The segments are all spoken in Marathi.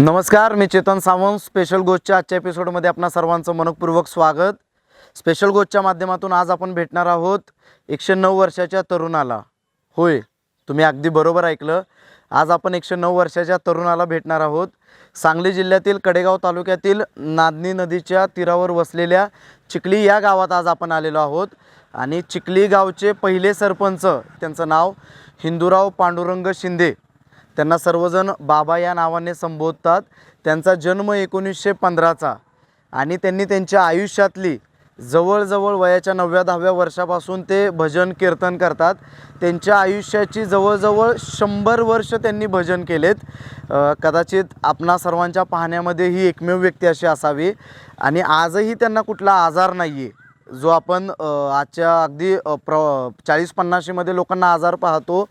नमस्कार मी चेतन सावंत. स्पेशल गोष्टच्या आजच्या एपिसोडमध्ये आपणा सर्वांचं मनपूर्वक स्वागत. स्पेशल गोष्टच्या माध्यमातून आज आपण भेटणार आहोत एकशे नऊ वर्षाच्या तरुणाला. होय तुम्ही अगदी बरोबर ऐकलं. आज आपण एकशे नऊ वर्षाच्या तरुणाला भेटणार आहोत. सांगली जिल्ह्यातील कडेगाव तालुक्यातील नादनी नदीच्या तीरावर वसलेल्या चिखली या गावात आज आपण आलेलो आहोत. आणि चिखली गावचे पहिले सरपंच त्यांचं नाव हिंदूराव पांडुरंग शिंदे. त्यांना सर्वजण बाबा या नावाने संबोधतात. त्यांचा जन्म एकोणीसशे पंधराचा. आणि त्यांनी त्यांच्या आयुष्यातली जवळजवळ वयाच्या नवव्या दहाव्या वर्षापासून ते भजन कीर्तन करतात. त्यांच्या आयुष्याची जवळजवळ शंभर वर्ष त्यांनी भजन केलेत. कदाचित आपणा सर्वांच्या पाहण्यामध्ये ही एकमेव व्यक्ती अशी असावी. आणि आजही त्यांना कुठला आजार नाही आहे जो आपण आजच्या अगदी प्र चाळीस पन्नाशीमध्ये लोकांना आजार पाहतो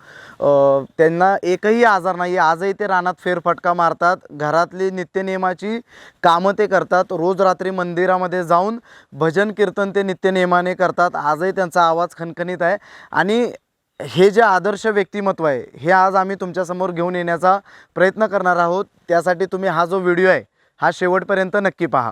त्यांना एकही आजार नाही. आहे आजही ते रानात फेरफटका मारतात. घरातली नित्यनियमाची कामं ते करतात. रोज रात्री मंदिरामध्ये जाऊन भजन कीर्तन ते नित्यनियमाने करतात. आजही त्यांचा आवाज खणखणीत आहे. आणि हे जे आदर्श व्यक्तिमत्व आहे हे आज आम्ही तुमच्यासमोर घेऊन येण्याचा प्रयत्न करणार आहोत. त्यासाठी तुम्ही हा जो व्हिडिओ आहे हा शेवटपर्यंत नक्की पहा.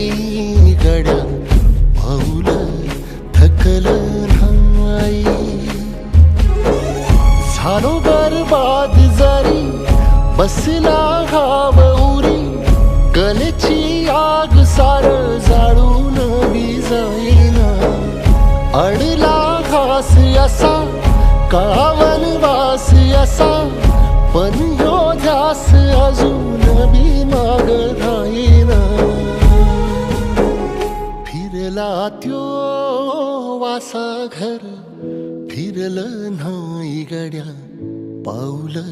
बसला हाव उरी कलेची आग सार जाळून जाईना अडला घास असा कावन वास असा. पण यो ध्यास अजून बी माग राहीना. फिरला त्यो वासा घर फिरलं नाही गड्या पाऊलं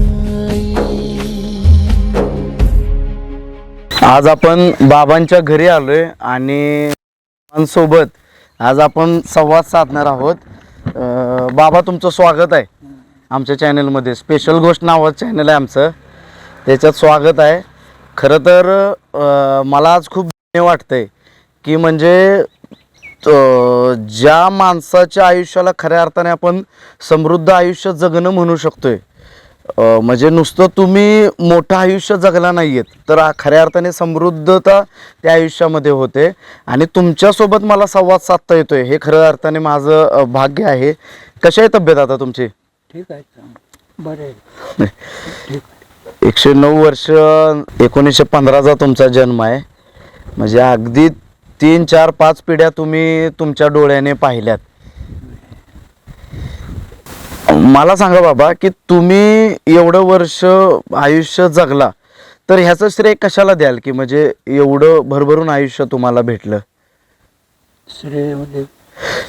आज आपण बाबांच्या घरी आलोय आणि सोबत आज आपण संवाद साधणार आहोत. अं, बाबा तुमचं स्वागत आहे आमच्या चॅनलमध्ये. स्पेशल गोष्ट नावाचं चॅनल आहे आमचं. त्याच्यात स्वागत आहे. खरं तर अं, मला आज खूप धन्य वाटतंय की म्हणजे अं, ज्या माणसाच्या आयुष्याला खऱ्या अर्थाने आपण समृद्ध आयुष्य जगणं म्हणू शकतोय. म्हणजे नुसतं तुम्ही मोठं आयुष्य जगला नाही आहेत तर खऱ्या अर्थाने समृद्धता त्या आयुष्यामध्ये होते. आणि तुमच्यासोबत मला संवाद साधता येतोय हे खऱ्या अर्थाने माझं भाग्य आहे. कशी आहे तब्येत आता तुमची? ठीक आहे बरं आहे. एकशे नऊ वर्ष एकोणीसशे पंधराचा तुमचा जन्म आहे. म्हणजे अगदी तीन चार पाच पिढ्या तुम्ही तुमच्या डोळ्याने पाहिल्यात. मला सांगा बाबा की तुम्ही एवढं वर्ष आयुष्य जगला तर ह्याचं श्रेय कशाला द्याल? की म्हणजे एवढं भरभरून आयुष्य तुम्हाला भेटलं? श्रेय म्हणजे?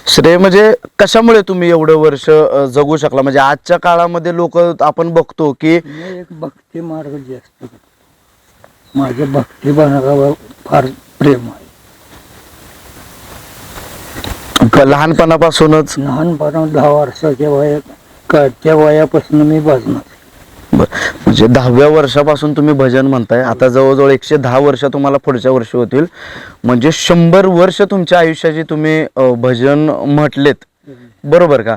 श्रेय म्हणजे कशामुळे तुम्ही एवढं वर्ष अ, जगू शकला? म्हणजे आजच्या काळामध्ये लोक आपण बघतो की मी एक भक्ती मार्ग जास्त करतो. माझं भक्ती बनवावर फार प्रेम आहे. क- लहानपणापासूनच? लहानपणा दहा वर्षाच्या वयात कळत्या वयापासून मी भजनात बर. म्हणजे दहाव्या वर्षापासून तुम्ही भजन म्हणताय. आता जवळजवळ एकशे दहा वर्ष तुम्हाला पुढच्या वर्षी होतील. म्हणजे शंभर वर्ष तुमच्या आयुष्याची तुम्ही अ, भजन म्हटलेत. बरोबर का?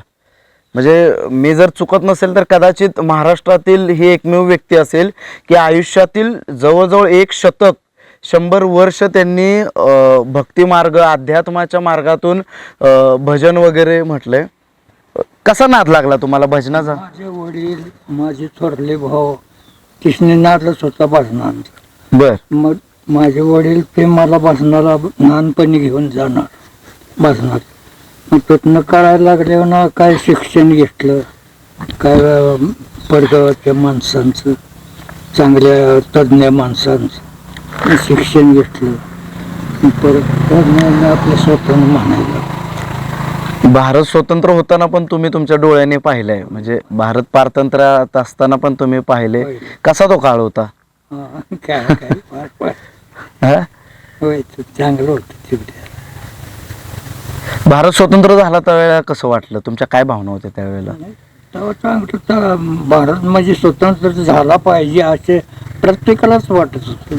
म्हणजे मी जर चुकत नसेल तर कदाचित महाराष्ट्रातील ही एकमेव व्यक्ती असेल की आयुष्यातील जवळजवळ एक शतक शंभर वर्ष त्यांनी अ, भक्ती मार्ग अध्यात्माच्या मार्गातून अ, भजन वगैरे म्हटलंय. कसा नाद लागला तुम्हाला भजनाचा? माझे वडील माझे थोरले भाऊ तिसने नादच होता भजनांचा. बर. मग माझे वडील ते मला भजनाला लहानपणी घेऊन जाणार भजनात. मग तिथनं कळायला लागल्यावर ना काय शिक्षण घेतलं काय अं, पडगावाच्या माणसांचं चांगल्या तज्ज्ञ माणसांचं शिक्षण घेतलं. परत तज्ज्ञांना आपलं स्वतः म्हणायला भारत स्वतंत्र होताना पण तुम्ही तुमच्या डोळ्याने पाहिलंय. म्हणजे भारत पारतंत्र्यात असताना पण तुम्ही पाहिले. कसा तो काळ होता? हा, काय काय? फार फार. हा? होय ते चांगलं होतं तिकडे भारत स्वतंत्र झाला त्यावेळेला कसं वाटलं? तुमच्या काय भावना होत्या त्यावेळेला? तेव्हा चांगलं तर भारत म्हणजे स्वतंत्र झाला पाहिजे असे प्रत्येकालाच वाटत होतं.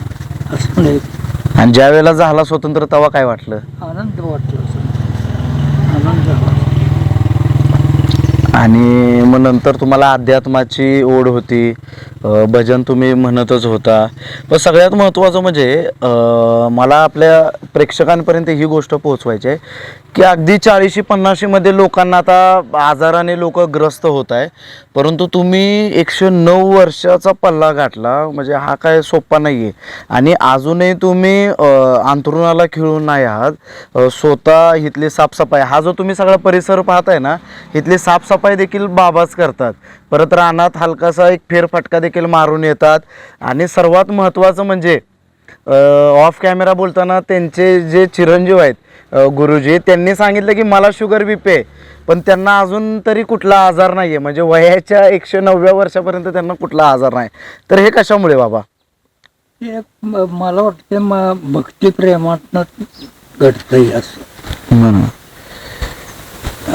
असं नाही. आणि ज्या वेळेला झाला स्वतंत्र तेव्हा काय वाटलं? आनंद झाला आणि मग नंतर तुम्हाला अध्यात्माची ओढ होती. भजन तुम्ही म्हणतच होता. पण सगळ्यात महत्त्वाचं म्हणजे अं, मला आपल्या प्रेक्षकांपर्यंत ही गोष्ट पोहोचवायची आहे. की अगदी चाळीशी पन्नाशीमध्ये लोकांना आता आजाराने लोक ग्रस्त होत आहे परंतु तुम्ही एकशे नऊ वर्षाचा पल्ला गाठला म्हणजे हा काय सोपा नाही आहे आणि अजूनही तुम्ही अंथरुणाला खिळून नाही आहात. स्वतः इथली साफसफाई हा जो तुम्ही सगळा परिसर पाहताय ना इथली साफसफाई देखील बाबाच करतात. परत रानात हलकासा एक फेरफटका देखील मारून येतात. आणि सर्वात महत्त्वाचं म्हणजे ऑफ कॅमेरा बोलताना त्यांचे जे चिरंजीव आहेत गुरुजी त्यांनी सांगितलं की मला शुगर बीपी आहे पण त्यांना अजून तरी कुठला आजार नाही आहे म्हणजे वयाच्या एकशे नवव्या वर्षापर्यंत त्यांना कुठला आजार नाही. तर हे कशामुळे बाबा? म- मला वाटतं म- भक्तिप्रेमातनं घडतंय असं.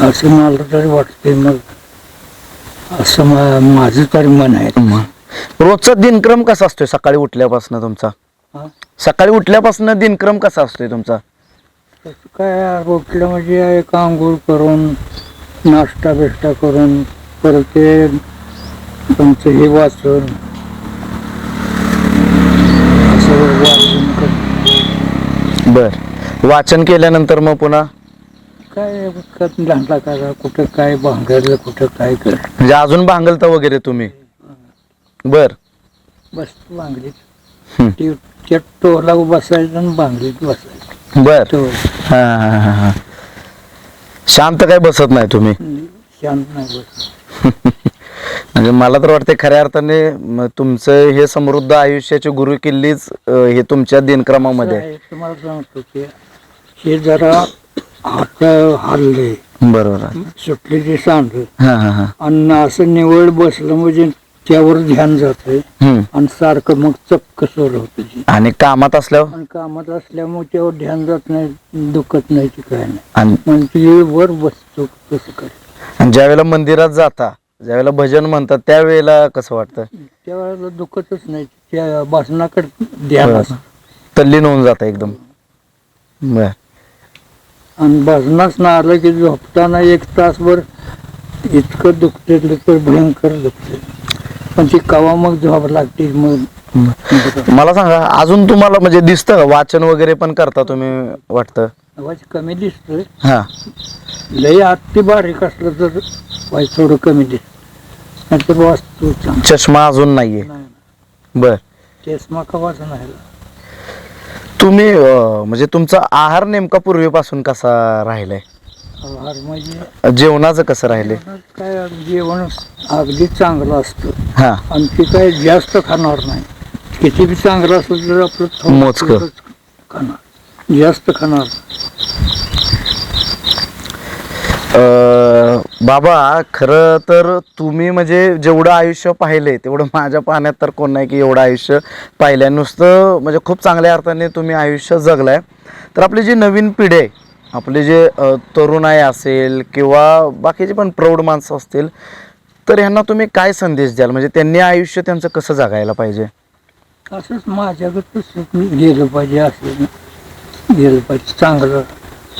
असं मला तरी वाटते मग. असं मा- माझं तरी मन आहे. रोजचा दिनक्रम कसा असतोय सकाळी उठल्यापासून तुमचा? हा? सकाळी उठल्यापासून दिनक्रम कसा असतोय तुमचा? तसं काय रोटलं म्हणजे एक आंघोळ करून नाश्ता बिष्टा करून परत ते तुमचं हे वाचून. असं वाचून कर बर. वाचन केल्यानंतर मग पुन्हा? काय कत करा कुठं काय भांगरलं कुठं काय कर म्हणजे अजून भांगलता वगैरे तुम्ही? बर. बस भांगलीत. हं. ती त्या टोला बसायचं आणि भांगलीत बसायचं. बर. तो. हा हा हा हा. शांत काय बसत नाही तुम्ही? शांत नाही बस म्हणजे मला तर वाटते खऱ्या अर्थाने म, तुमचं हे समृद्ध आयुष्याचे गुरु किल्लीच हे तुमच्या दिनक्रमामध्ये आहे. तुम्हाला सांगतो की हे जरा हात हल्ले बरोबर आहे. सुटले ते सांड हा हा हा. आणि असं निवड बसलं म्हणजे त्यावर ध्यान जातंय. हम्म. आणि सारखं मग चपक सोड होत आणि कामात असल्यावर? आणि कामात असल्यामुळे त्यावर ध्यान जात नाही दुखत नाही की काय नाही. आणि ते वर बसतो कसं काय. आणि ज्या वेळेला मंदिरात जाता ज्या वेळेला भजन म्हणतात त्यावेळेला कसं वाटतं? त्यावेळेला दुखतच नाही. त्या भाषणाकडे ध्यान असतं. तल्लीन होऊन जातं एकदम. बर. आणि भजनाच ना आलं की झोपताना एक तासभर इतकं दुखते तर भयंकर दुखते पण ती कवा मग झोप लागते मग मला सांगा अजून तुम्हाला म्हणजे दिसतं का? वाचन वगैरे पण करता तुम्ही वाटतं? आवाज कमी दिसतोय हा. लय अति बारीक असलं तर वाईट थोडं कमी दिसत वाचतो चांगला. चष्मा अजून नाहीये. नाही बर. चष्मा कवाच नाही तुम्ही अं, म्हणजे तुमचा आहार नेमका पूर्वीपासून कसा राहिलाय? म्हणजे जेवणाचं कसं राहिले काय जेवण अगदी चांगलं असतं. हा. आणि ते काय जास्त खाणार नाही. किती बी चांगलं असलं तर आपलं थोडं मोजकं. थोडंच खाणार. जास्त खाणार. अं, बाबा खरं तर तुम्ही म्हणजे जेवढं आयुष्य पाहिलंय तेवढं माझ्या पाहण्यात तर कोण नाही की एवढं आयुष्य पाहिलंय. नुसतं म्हणजे खूप चांगल्या अर्थाने तुम्ही आयुष्य जगलाय. तर आपली जी नवीन पिढी आहे आपले जे तरुणाई असेल किंवा बाकीचे पण प्रौढ माणसं असतील तर ह्यांना तुम्ही काय संदेश द्याल? म्हणजे त्यांनी आयुष्य त्यांचं कसं जगायला पाहिजे? असंच माझ्याकडं मी गेलं पाहिजे असं गेलं पाहिजे. चांगलं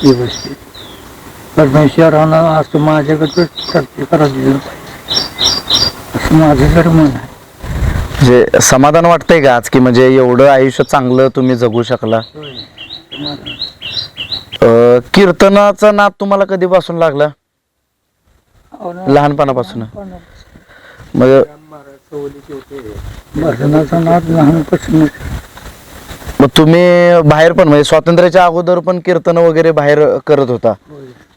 व्यवस्थित परमेश्वरानं असं माझ्याकडं करायला दिलं पाहिजे. असं माझं तर मन आहे. म्हणजे समाधान वाटतंय का आज की म्हणजे एवढं आयुष्य चांगलं तुम्ही जगू शकला? अं, कीर्तनाचा नाद तुम्हाला कधीपासून लागला? लहानपणापासून. म्हणजे भजनाचा नाद लहानपासून मग तुम्ही बाहेर पण म्हणजे स्वातंत्र्याच्या अगोदर पण कीर्तन वगैरे बाहेर करत होता.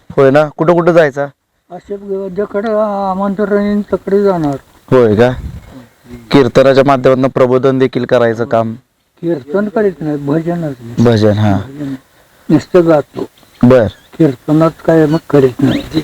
होय. ना? कुठं कुठं जायचा? असे ज्याकडे आमंत्रण येईल तिकडे जाणार. होय का? कीर्तनाच्या माध्यमातून प्रबोधन देखील करायचं काम. कीर्तन करीत नाही भजनच नाही. भजन हा. भजन. नुसतं गातो बर. कीर्तनात काय मग करीत नाही.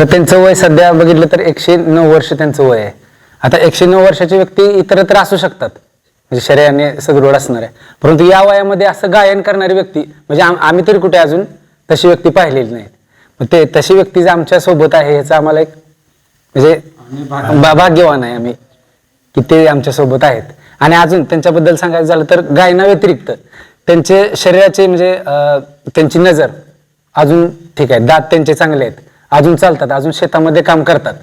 आता त्यांचं वय सध्या बघितलं तर एकशे नऊ वर्ष त्यांचं वय आहे. आता एकशे नऊ वर्षाची व्यक्ती इतरत्र असू शकतात. म्हणजे शरीराने सदृढ असणार. आहे परंतु या वयामध्ये असं गायन करणारी व्यक्ती म्हणजे आम- आम्ही तरी कुठे अजून तशी व्यक्ती पाहिलेली नाही मग ते तशी व्यक्ती जर आमच्यासोबत आहे याचा आम्हाला एक म्हणजे भाग्यवान. आहे आम्ही की ते आमच्यासोबत आहेत. आणि अजून त्यांच्याबद्दल सांगायचं झालं तर गायना व्यतिरिक्त त्यांचे शरीराचे म्हणजे त्यांची नजर अजून ठीक आहे. दात त्यांचे चांगले आहेत. अजून चालतात अजून शेतामध्ये काम करतात.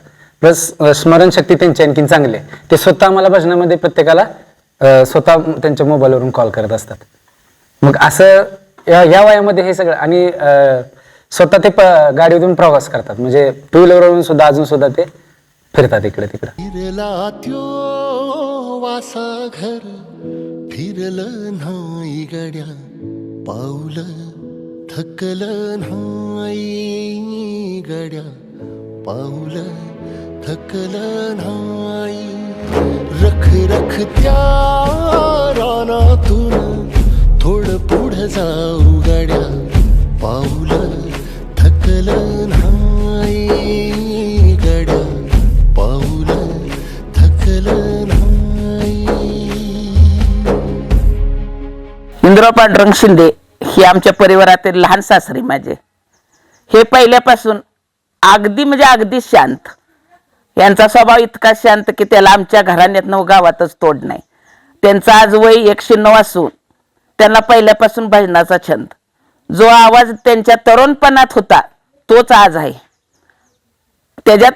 प्लस स्मरणशक्ती त्यांची आणखीन चांगली आहे. ते स्वतः आम्हाला भजनामध्ये प्रत्येकाला स्वतः त्यांच्या मोबाईलवरून कॉल करत असतात. मग असं या या वयामध्ये हे सगळं आणि स्वतः ते गाडीतून प्रवास करतात. म्हणजे टू व्हीलरवरून सुद्धा अजून सुद्धा ते फिरतात इकडे तिकडे. फिरला त्यो वासा घर फिरलं नाही गड्या पाऊल थकल नाही. गड्या पाऊल थकलं नाही. रख रख त्या रानातून थोडं पुढं जाऊ गड्या पाऊल थकलं नाही. गड्या पाऊल थकलं नाही. इंद्रा पांडुरंग शिंदे हे आमच्या परिवारातील लहान सासरे माझे. हे पहिल्यापासून अगदी म्हणजे अगदी शांत. यांचा स्वभाव इतका शांत की त्याला आमच्या घराण्यातनं नऊ गावातच तोड नाही. त्यांचा आज वय एकशे नऊ असून त्यांना पहिल्यापासून भजनाचा छंद. जो आवाज त्यांच्या तरुणपणात होता तोच आज आहे. त्याच्यात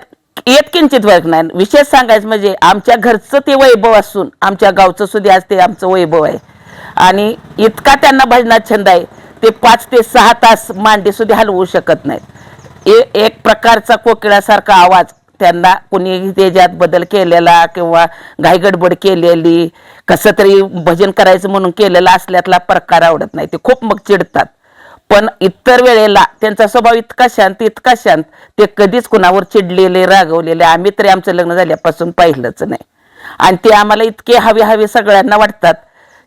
येत किंचित वर्ग नाही. विशेष सांगायचं म्हणजे आमच्या घरचं ते वैभव असून आमच्या गावचं सुद्धा आज ते आमचं वैभव आहे. आणि इतका त्यांना भजनात छंद आहे ते पाच ते सहा तास मांडी सुद्धा हलवू शकत नाहीत. एक प्रकारचा कोकिळासारखा आवाज त्यांना कुणी त्याच्यात बदल केलेला किंवा घाईगडबड केलेली कसं तरी भजन करायचं म्हणून केलेला असल्यातला प्रकार आवडत नाही. ते खूप मग चिडतात. पण इतर वेळेला त्यांचा स्वभाव इतका शांत इतका शांत ते कधीच कुणावर चिडलेले रागवलेले आम्ही तरी आमचं लग्न झाल्यापासून पाहिलंच नाही. आणि ते आम्हाला इतके हवे हवे सगळ्यांना वाटतात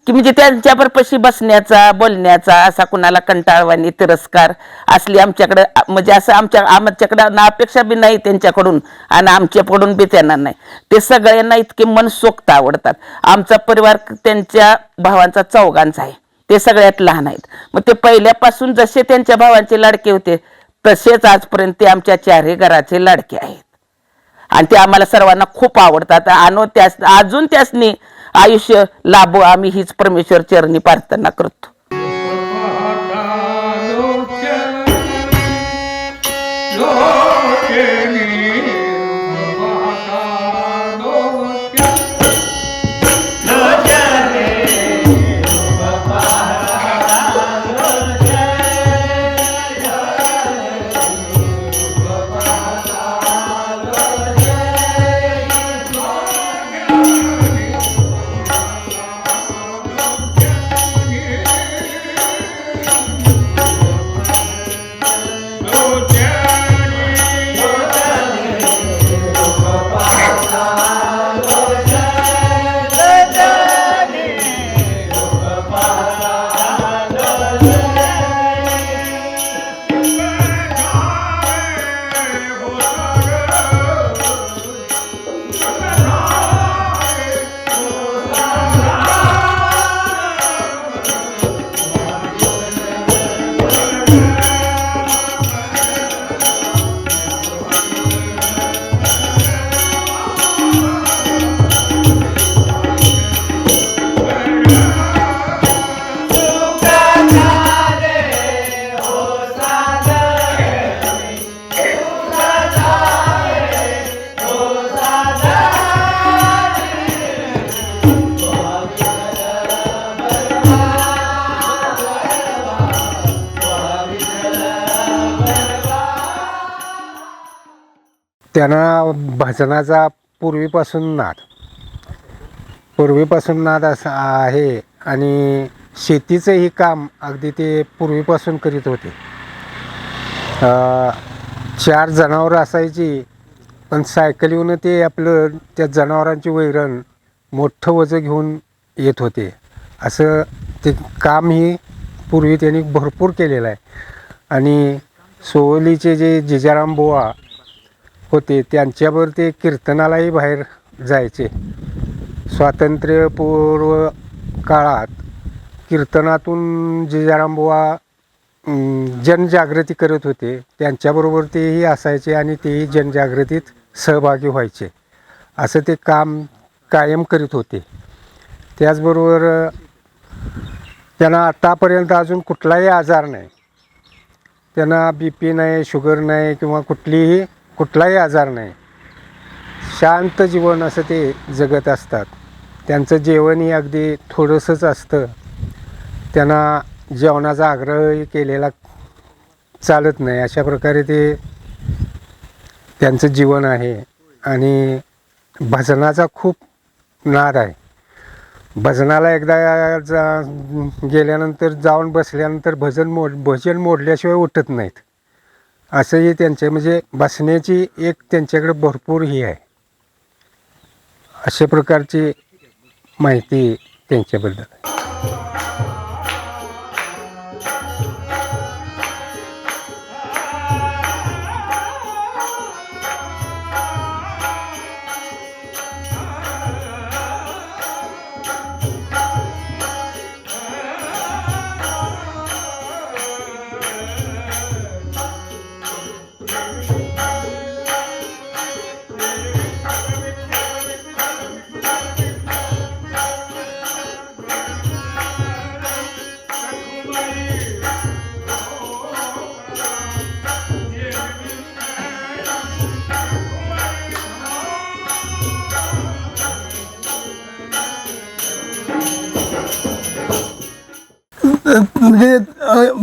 की म्हणजे त्यांच्याबरोबर बसण्याचा बोलण्याचा असा कुणाला कंटाळवाणी तिरस्कार असली आमच्याकडं म्हणजे असं आमच्या आमच्याकडं ना अपेक्षा बी नाही त्यांच्याकडून आणि आमच्याकडून बी त्यांना नाही. ते सगळ्यांना इतके मनसोक्त आवडतात. आमचा परिवार त्यांच्या भावांचा चौघांचा आहे. ते सगळ्यात लहान आहेत. मग ते पहिल्यापासून जसे त्यांच्या भावांचे लाडके होते तसेच आजपर्यंत ते आमच्या चारही घराचे लाडके आहेत. आणि ते आम्हाला सर्वांना खूप आवडतात. आणि त्यास अजून त्यासनी आयुष्य लाभो आम्ही हीच परमेश्वर चरणी प्रार्थना करतो. त्यांना भजनाचा पूर्वीपासून नाद. पूर्वीपासून नाद असा आहे आणि शेतीचंही काम अगदी ते पूर्वीपासून करीत होते. चार जनावरं असायची पण सायकलीहून ते आपलं त्या जनावरांची वैरण मोठं वजं घेऊन येत होते. असं ते कामही पूर्वी त्यांनी भरपूर केलेलं आहे. आणि सोहलीचे जे जिजाराम बुवा होते. त्यांच्यावर ते कीर्तनालाही बाहेर जायचे. स्वातंत्र्यपूर्व काळात कीर्तनातून जिजारामबुवा जनजागृती करत होते त्यांच्याबरोबर तेही असायचे आणि तेही जनजागृतीत सहभागी व्हायचे. असं ते काम कायम करीत होते. त्याचबरोबर त्यांना आतापर्यंत अजून कुठलाही आजार नाही. त्यांना बी पी नाही शुगर नाही किंवा कुठलीही कुठलाही आजार नाही. शांत जीवन असं ते जगत असतात. त्यांचं जेवणही अगदी थोडंसंच असतं. त्यांना जेवणाचा आग्रहही केलेला चालत नाही. अशा प्रकारे ते त्यांचं जीवन आहे आणि भजनाचा खूप नाद आहे. भजनाला एकदा जा गेल्यानंतर जाऊन बसल्यानंतर भजन मोड भजन मोडल्याशिवाय उठत नाहीत. असंही त्यांचे म्हणजे बसण्याची एक त्यांच्याकडे भरपूर ही आहे. अशा प्रकारची माहिती त्यांच्याबद्दल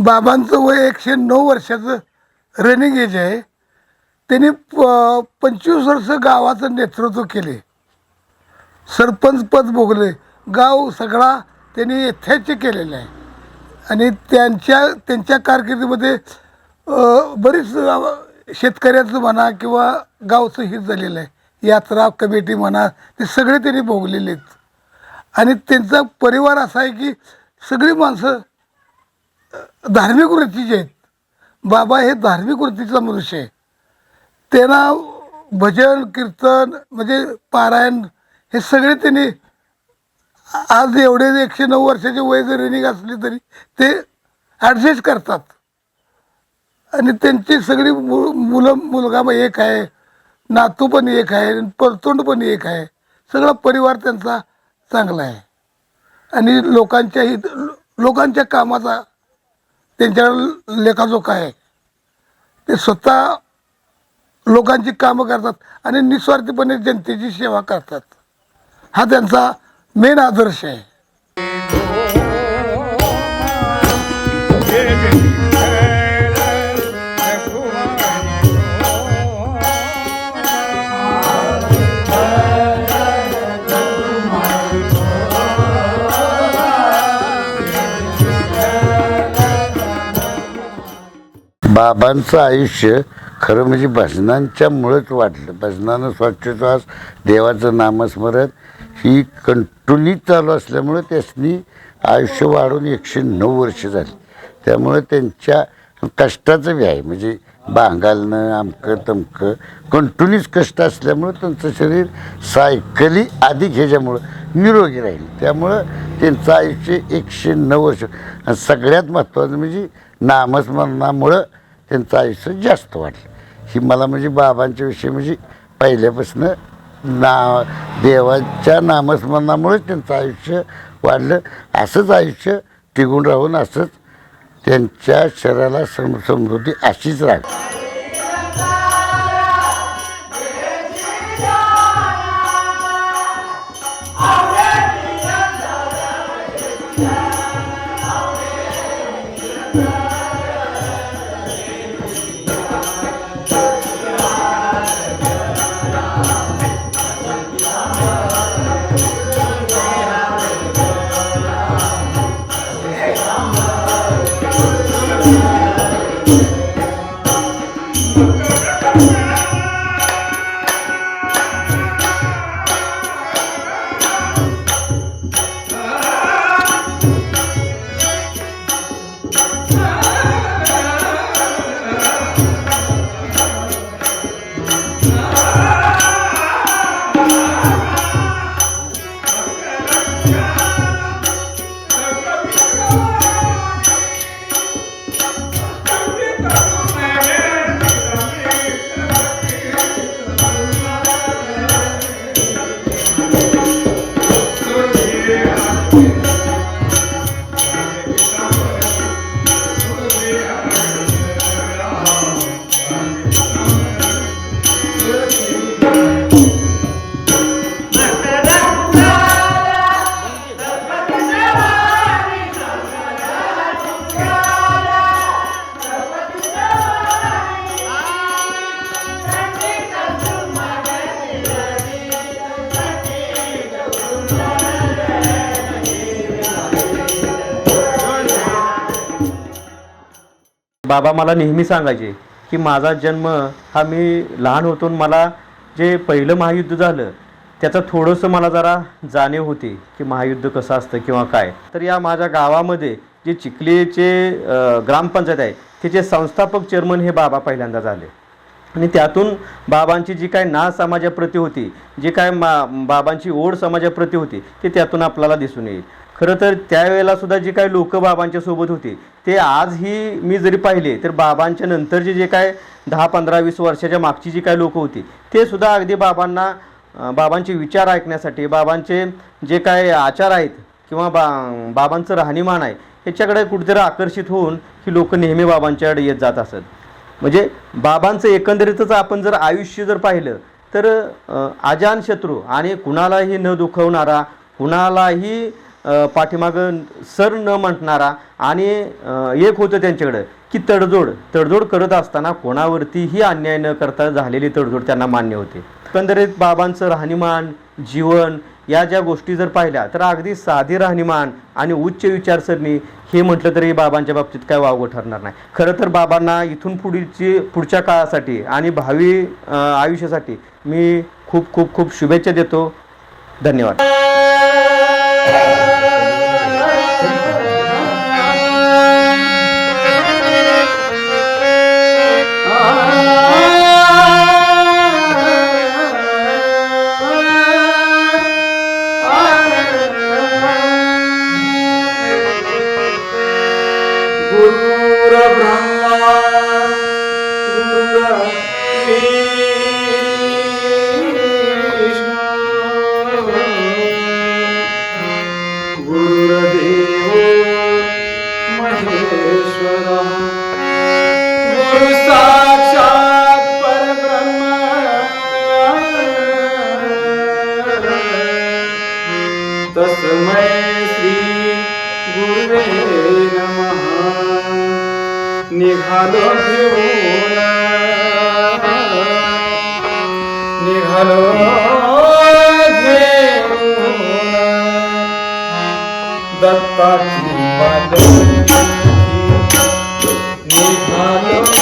बाबांचं वय एकशे नऊ वर्षाचं रनिंग एज आहे. त्यांनी प पंचवीस वर्ष गावाचं नेतृत्व केले. सरपंच पद भोगले. गाव सगळा त्यांनी यथ्याच केलेला आहे. आणि त्यांच्या त्यांच्या कारकिर्दीमध्ये बरीच शेतकऱ्याचं म्हणा किंवा गावचं हित झालेलं आहे. यात्रा कमिटी म्हणा ते सगळे त्यांनी भोगलेले आहेत. आणि त्यांचा परिवार असा आहे की सगळी माणसं धार्मिक वृत्तीचे आहेत बाबा हे धार्मिक वृत्तीचा मनुष्य आहे. त्यांना भजन कीर्तन म्हणजे पारायण हे सगळे त्यांनी आज एवढे एकशे नऊ वर्षाचे वय जरी निघ असली तरी ते ॲडजस्ट करतात. आणि त्यांची सगळी मु मुलं मुलगा मग एक आहे नातू पण एक आहे परतोंड पण एक आहे. सगळा परिवार त्यांचा चांगला आहे. आणि लोकांच्या हित लोकांच्या कामाचा त्यांच्याकडे लेखाजोखा आहे ते स्वतः लोकांची कामं करतात आणि निस्वार्थीपणे जनतेची सेवा करतात. हा त्यांचा मेन आदर्श आहे. बाबांचं आयुष्य खरं म्हणजे भजनांच्यामुळेच वाढलं भजनानं स्वच्छश्वास देवाचं नामस्मरण ही कंटिन्यू चालू असल्यामुळे त्यासनी आयुष्य वाढून एकशे नऊ वर्ष झाली. त्यामुळे त्यांच्या कष्टाचं व्याय म्हणजे बांगालनं आमकं तमकं कंटिन्यूच कष्ट असल्यामुळं त्यांचं शरीर सायकली अधिक ह्याच्यामुळं निरोगी राहील. त्यामुळं त्यांचं आयुष्य एकशे नऊ वर्ष. सगळ्यात महत्त्वाचं म्हणजे नामस्मरणामुळं त्यांचं आयुष्य जास्त वाढलं. ही मला म्हणजे बाबांच्या विषयी म्हणजे पहिल्यापासून ना देवाच्या नामस्मरणामुळेच त्यांचं आयुष्य वाढलं. असंच आयुष्य टिकून राहून असंच त्यांच्या शरीराला सम समृद्धी अशीच राहते. बाबा मला नेहमी सांगायचे की माझा जन्म हा मी लहान होतो मला जे पहिलं महायुद्ध झालं त्याचं थोडंसं मला जरा जाणीव होती की महायुद्ध कसं असतं किंवा काय. तर या माझ्या गावामध्ये जे चिखलीचे ग्रामपंचायत आहे तिचे संस्थापक चेअरमन हे बाबा पहिल्यांदा झाले. आणि त्यातून बाबांची जी काय ना समाजाप्रती होती जी काय मा बाबांची ओढ समाजाप्रती होती ते त्यातून आपल्याला दिसून येईल. खरं तर त्यावेळेला सुद्धा जे काही लोक बाबांच्या सोबत होते ते आजही मी जरी पाहिले तर बाबांच्या नंतरचे जे काय दहा पंधरा वीस वर्षाच्या मागची जी काय लोक होती ते सुद्धा अगदी बाबांना बाबांचे विचार ऐकण्यासाठी बाबांचे जे काय आचार आहेत किंवा बा बाबांचं राहणीमान आहे ह्याच्याकडे कुठेतरी आकर्षित होऊन ही लोक नेहमी बाबांच्याकडे येत जात असत. म्हणजे बाबांचं एकंदरीतच आपण जर आयुष्य जर पाहिलं तर अजान शत्रू आणि कुणालाही न दुखवणारा कुणालाही पाठीमागं सर न म्हणणारा आणि एक होतं त्यांच्याकडं की तडजोड. तडजोड करत असताना कोणावरतीही अन्याय न करता झालेली तडजोड त्यांना मान्य होते. एकंदरीत बाबांचं राहणीमान जीवन या ज्या गोष्टी जर पाहिल्या तर अगदी साधी राहणीमान आणि उच्च विचारसरणी हे म्हटलं तरी बाबांच्या बाबतीत काय वावगं ठरणार नाही. खरं तर बाबांना इथून पुढची पुढच्या काळासाठी आणि भावी आयुष्यासाठी मी खूप खूप खूप शुभेच्छा देतो. धन्यवाद. दत्ताची पालखी निघालो.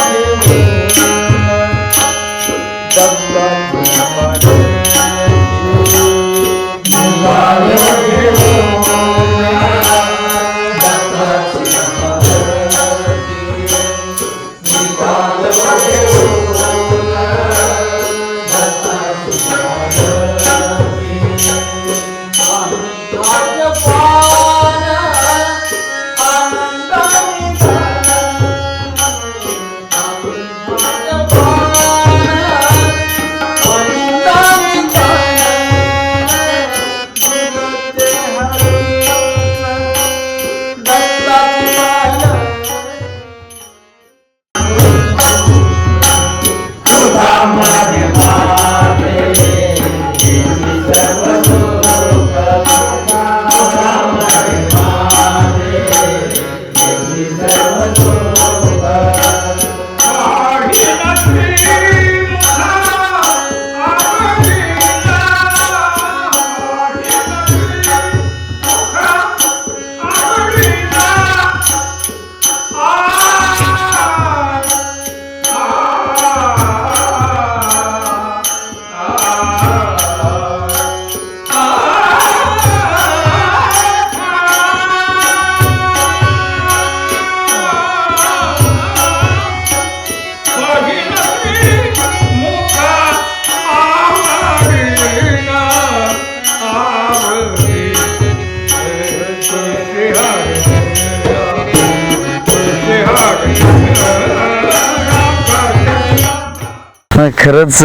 खरंच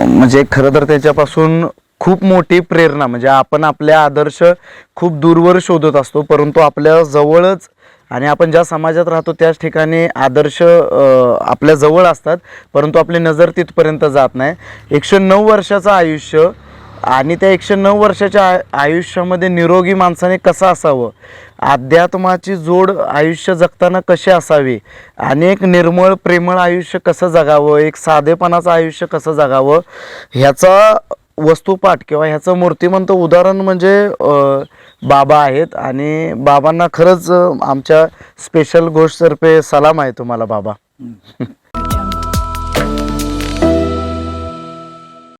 म्हणजे खरं तर त्याच्यापासून खूप मोठी प्रेरणा म्हणजे आपण आपल्या आदर्श खूप दूरवर शोधत असतो परंतु आपल्या जवळच आणि आपण ज्या समाजात राहतो त्याच ठिकाणी आदर्श आपल्याजवळ आपल्या जवळ असतात परंतु आपली नजर तिथपर्यंत जात नाही. एकशे नऊ वर्षाचं आयुष्य आणि त्या एकशे नऊ वर्षाच्या आय- आयुष्यामध्ये निरोगी माणसाने कसं असावं? अध्यात्माची जोड आयुष्य जगताना कशी असावी? आणि एक निर्मळ प्रेमळ आयुष्य कसं जगावं? एक साधेपणाचं आयुष्य कसं जगावं? ह्याचा वस्तुपाठ किंवा ह्याचं मूर्तिमंत उदाहरण म्हणजे बाबा आहेत. आणि बाबांना खरंच आमच्या स्पेशल गोष्टतर्फे सलाम आहे तुम्हाला बाबा.